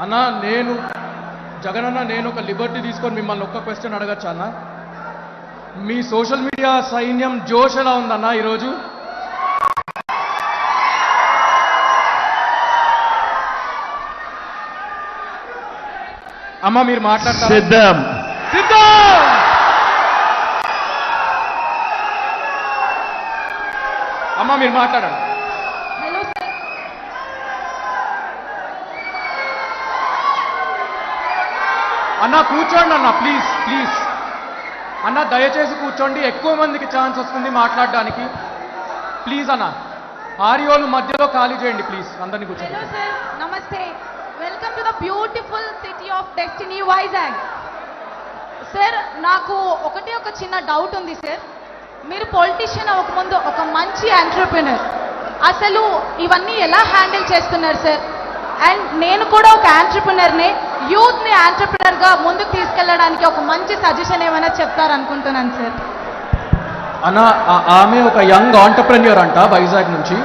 అన్న నేను జగన్ అన్న నేను ఒక లిబర్టీ తీసుకొని మిమ్మల్ని ఒక్క క్వశ్చన్ అడగచ్చా అన్న? మీ సోషల్ మీడియా సైన్యం జోష్ ఎలా ఉందన్న ఈరోజు? అమ్మ మీరు మాట్లాడతారా? సిద్ధం. సిద్ధం! అమ్మ మీరు మాట్లాడండి హలో సార్ అన్న కూర్చోండి అన్న ప్లీజ్ ప్లీజ్ అన్న దయచేసి కూర్చోండి. ఎక్కువ మందికి ఛాన్స్ వస్తుంది మాట్లాడడానికి. ప్లీజ్ అన్న ఆరియోలు మధ్యలో ఖాళీ చేయండి ప్లీజ్ అందరినీ కూర్చోండి. సార్ నమస్తే. Welcome to the beautiful city of destiny Vizag sir నాకు ఒకటి ఒక చిన్న డౌట్ ఉంది సార్ మీరు పొలిటీషియన్ ముందు ఒక మంచి ఎంటర్ప్రినర్ అసలు ఇవన్నీ ఎలా హ్యాండిల్ చేస్తున్నారు సార్ అండ్ నేను కూడా ఒక ఎంటర్ప్రినర్ని యూత్ని ఆంటర్ప్రినర్గా ముందుకు తీసుకెళ్ళడానికి ఒక మంచి సజెషన్ ఏమైనా చెప్తారనుకుంటున్నాను సార్. అన్న ఆమె ఒక యంగ్ ఆంటర్ప్రెన్యూర్ అంట వైజాగ్ నుంచి.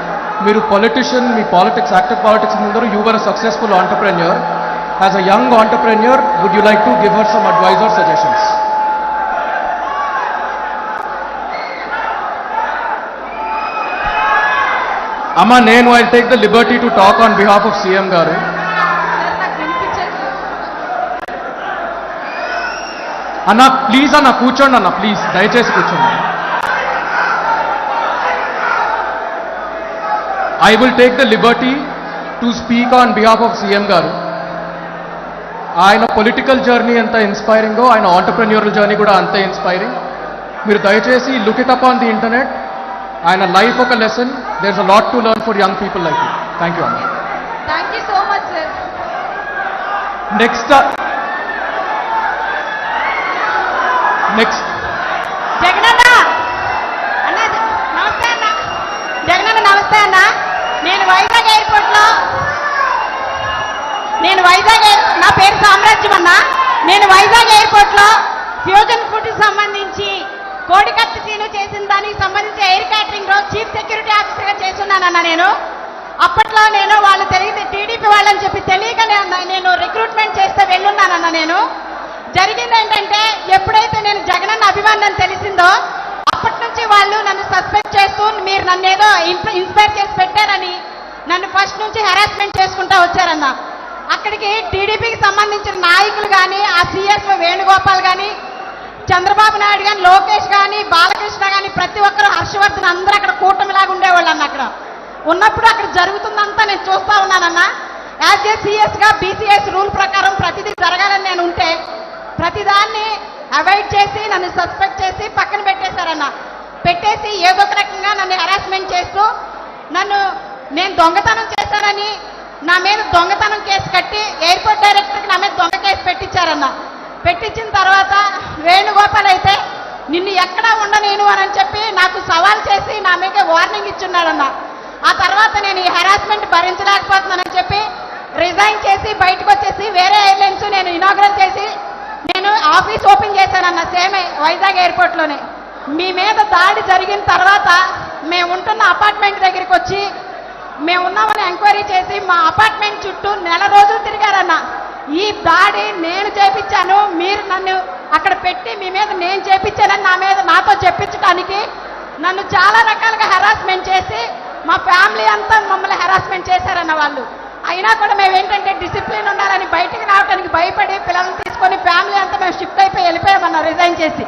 మీరు పొలిటిషియన్ మీ పాలిటిక్స్ యాక్టివ్ పాలిటిక్స్ ముందర your successful entrepreneur. As a young entrepreneur would you like to give her some advise or suggestions అమ్మ నేను I take the liberty to talk on behalf of CM గారు. అన్న please అన్న కూర్చోండి అన్న please దయచేసి కూర్చోండి. I will take the liberty to speak on behalf of CM గారు. ఆయన పొలిటికల్ జర్నీ ఎంత ఇన్స్పైరింగో ఆయన ఆంటర్ప్రెన్యూరల్ జర్నీ కూడా అంతే ఇన్స్పైరింగ్ మీరు దయచేసి look it up on the internet ఆయన లైఫ్ ఒక lesson there is a lot to learn for young people like you thank you అన్న. Thank you so much sir next next Jagananna! అన్న నమస్తే అన్న. జగనన్న నమస్తే అన్న. నేను వైజాగ్ ఎయిర్పోర్ట్లో నేను వైజాగ్ ఎయిర్ నా పేరు సామ్రాజ్యం అన్న. నేను వైజాగ్ ఎయిర్పోర్ట్లో ఫ్యూజన్ ఫుడ్ సంబంధించి కోడికత్తి సీను చేసిన దానికి సంబంధించి ఎయిర్ క్యాటరింగ్లో చీఫ్ సెక్యూరిటీ ఆఫీసర్గా చేస్తున్నానన్న నేను. అప్పట్లో నేను వాళ్ళు తెలియదు టీడీపీ వాళ్ళని చెప్పి తెలియక నేను రిక్రూట్మెంట్ చేస్తే వెళ్ళున్నానన్న నేను. జరిగింది ఏంటంటే ఎప్పుడైతే నేను జగనన్న అభిమానం తెలిసిందో అప్పటి నుంచి వాళ్ళు నన్ను సస్పెక్ట్ చేస్తూ మీరు నన్ను ఏదో ఇన్స్ప- ఇన్స్పైర్ చేసి పెట్టారని నన్ను ఫస్ట్ నుంచి హెరాస్మెంట్ చేసుకుంటా వచ్చారన్న. అక్కడికి టీడీపీకి సంబంధించిన నాయకులు కానీ ఆ సిఎస్ వేణుగోపాల్ కానీ చంద్రబాబు నాయుడు కానీ లోకేష్ కానీ బాలకృష్ణ కానీ ప్రతి ఒక్కరు హర్షవర్ధన్ అందరూ అక్కడ కూటమిలాగా ఉండేవాళ్ళు అన్న అక్కడ. ఉన్నప్పుడు అక్కడ జరుగుతుందంతా నేను చూస్తా ఉన్నానన్న. యాజ్ ఏ సిఎస్గా బీసీఎస్ రూల్ ప్రకారం ప్రతిదీ జరగాలని నేను ఉంటే ప్రతిదాన్ని అవాయిడ్ చేసి నన్ను సస్పెక్ట్ చేసి పక్కన పెట్టేశారన్న. పెట్టేసి ఏదో ఒక రకంగా నన్ను హెరాస్మెంట్ చేస్తూ నన్ను నేను దొంగతనం చేశానని నా మీద దొంగతనం కేసు కట్టి ఎయిర్పోర్ట్ డైరెక్టర్కి నా మీద దొంగ కేసు పెట్టించారన్న. పెట్టించిన తర్వాత వేణుగోపాల్ అయితే నిన్ను ఎక్కడా ఉండనేను అని చెప్పి నాకు సవాల్ చేసి నా మీద వార్నింగ్ ఇచ్చున్నాడన్న. ఆ తర్వాత నేను ఈ హెరాస్మెంట్ భరించలేకపోతున్నానని చెప్పి రిజైన్ చేసి బయటకు వచ్చేసి వేరే ఎయిర్లైన్స్ నేను ఇనాగ్రేట్ చేసి నేను ఆఫీస్ ఓపెన్ చేశానన్న సేమ్ వైజాగ్ ఎయిర్పోర్ట్లోనే మీ మీద దాడి జరిగిన తర్వాత మేము ఉంటున్న అపార్ట్మెంట్ దగ్గరికి వచ్చి మేము ఉన్నామని ఎంక్వైరీ చేసి మా అపార్ట్మెంట్ చుట్టూ నెల రోజులు తిరిగారన్న. ఈ దాడి నేను చేపించాను మీరు నన్ను అక్కడ పెట్టి మీ మీద నేను చేపించానని నా మీద నాతో చెప్పించడానికి నన్ను చాలా రకాలుగా హెరాస్మెంట్ చేసి మా ఫ్యామిలీ అంతా మమ్మల్ని హెరాస్మెంట్ చేశారన్న వాళ్ళు. అయినా కూడా మేము ఏంటంటే డిసిప్లిన్ ఉండాలని బయటికి రావడానికి భయపడి పిల్లల్ని తీసుకొని ఫ్యామిలీ అంతా మేము షిఫ్ట్ అయిపోయి వెళ్ళిపోయామన్నా రిజైన్ చేసి.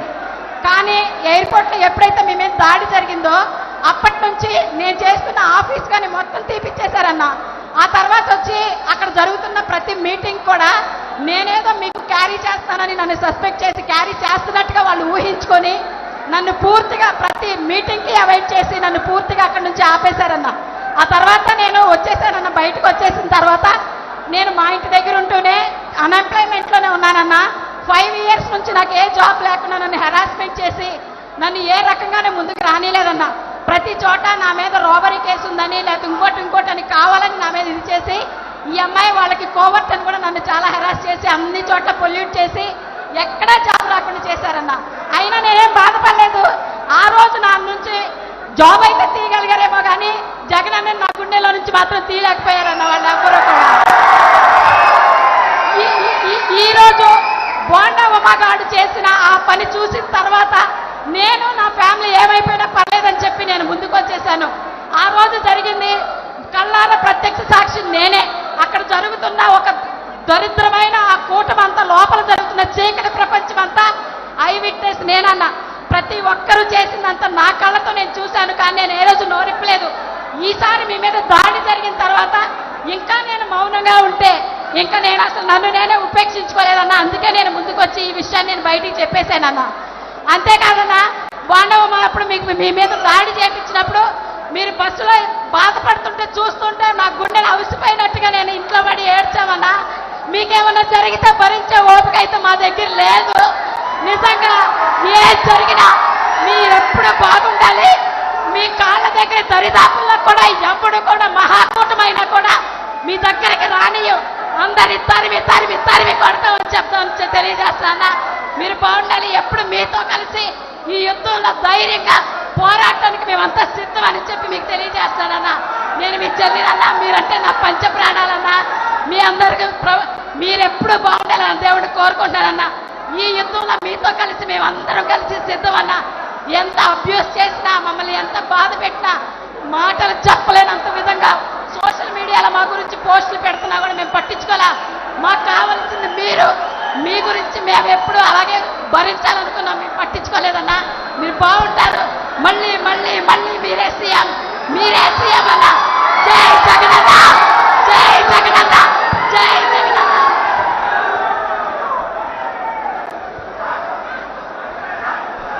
కానీ ఎయిర్పోర్ట్లో ఎప్పుడైతే మీ మీద దాడి జరిగిందో అప్పటి నుంచి నేను చేస్తున్న ఆఫీస్ కానీ మొత్తం తీపిచ్చేశారన్న. ఆ తర్వాత వచ్చి అక్కడ జరుగుతున్న ప్రతి మీటింగ్ కూడా నేనేదో మీకు క్యారీ చేస్తానని నన్ను సస్పెక్ట్ చేసి క్యారీ చేస్తున్నట్టుగా వాళ్ళు ఊహించుకొని నన్ను పూర్తిగా ప్రతి మీటింగ్కి అవాయిడ్ చేసి నన్ను పూర్తిగా అక్కడి నుంచి ఆపేశారన్న. ఆ తర్వాత నేను వచ్చేసానన్న బయటకు వచ్చేసిన తర్వాత నేను మా ఇంటి దగ్గర ఉంటూనే అన్ఎంప్లాయ్మెంట్లోనే ఉన్నానన్నా. ఫైవ్ ఇయర్స్ నుంచి నాకు ఏ జాబ్ లేకుండా నన్ను హెరాస్మెంట్ చేసి నన్ను ఏ రకంగానే ముందుకు రానిలేదన్న. ప్రతి చోట నా మీద రోబరీ కేసు ఉందని లేకపోతే ఇంకోటి ఇంకోటి అని కావాలని నా మీద ఇది చేసి ఈ అమ్మాయి వాళ్ళకి కోవర్ట్ అని కూడా నన్ను చాలా హెరాస్ చేసి అన్ని చోట్ల పొల్యూట్ చేసి ఎక్కడా జాబ్ రాకుండా చేశారన్న. అయినా నేనేం బాధపడలేదు. ఆ రోజు నా నుంచి జాబ్ అయితే తీయగలిగారేమో కానీ జగన్ అన్న నా గుండెలో నుంచి మాత్రం తీయలేకపోయారన్న వాళ్ళు ఎవరు కూడా అమ్మగాడు చేసిన ఆ పని చూసిన తర్వాత నేను నా ఫ్యామిలీ ఏమైపోయినా పర్లేదని చెప్పి నేను ముందుకు వచ్చేసాను ఆ రోజు జరిగింది కళ్ళార ప్రత్యక్ష సాక్షి నేనే. అక్కడ జరుగుతున్న ఒక దరిద్రమైన ఆ కూటమంతా లోపల జరుగుతున్న చీకటి ప్రపంచం అంతా ఐ విట్నెస్ నేనన్నా. ప్రతి ఒక్కరూ చేసిందంత నా కళ్ళతో నేను చూశాను కానీ నేను ఏ రోజు నోరిప్పలేదు. ఈసారి మీ మీద దాడి జరిగిన తర్వాత ఇంకా నేను మౌనంగా ఉంటే ఇంకా నేను అసలు నన్ను నేనే ఉపేక్షించుకోలేదన్నా. అందుకే నేను ముందుకొచ్చి ఈ విషయాన్ని నేను బయటికి చెప్పేశానన్న. అంతేకాదన్నా బాండవ అప్పుడు మీకు మీ మీద దాడి చేపించినప్పుడు మీరు బస్సులో బాధపడుతుంటే చూస్తుంటే నా గుండెలు అవిసిపోయినట్టుగా నేను ఇంట్లో పడి ఏడ్చామన్నా. మీకేమన్నా జరిగితే భరించే ఓపిక అయితే మా దగ్గర లేదు. నిజంగా ఏం జరిగినా మీరు ఎప్పుడూ బాగుండాలి. మీ కాళ్ళ దగ్గర దరిదాపుల్లో కూడా ఎప్పుడు కూడా మహాకూటమైనా కూడా మీ దగ్గరికి రానియు అందరి తరిమి తరిమి తరిమి కొడతామని చెప్తామని తెలియజేస్తానా? మీరు బాగుండాలి. ఎప్పుడు మీతో కలిసి ఈ యుద్ధంలో ధైర్యంగా పోరాటానికి మేమంతా సిద్ధమని చెప్పి మీకు తెలియజేస్తానన్నా. నేను మీ చెల్లినన్నా మీరంటే నా పంచ ప్రాణాలన్నా మీ అందరికీ ప్ర- మీరెప్పుడు బాగుండాలని దేవుడు కోరుకుంటానన్నా ఈ యుద్ధంలో మీతో కలిసి మేమందరం కలిసి సిద్ధమన్నా. ఎంత అబ్యూస్ చేసినా మమ్మల్ని ఎంత బాధ పెట్టినా మాటలు చెప్పలేనంత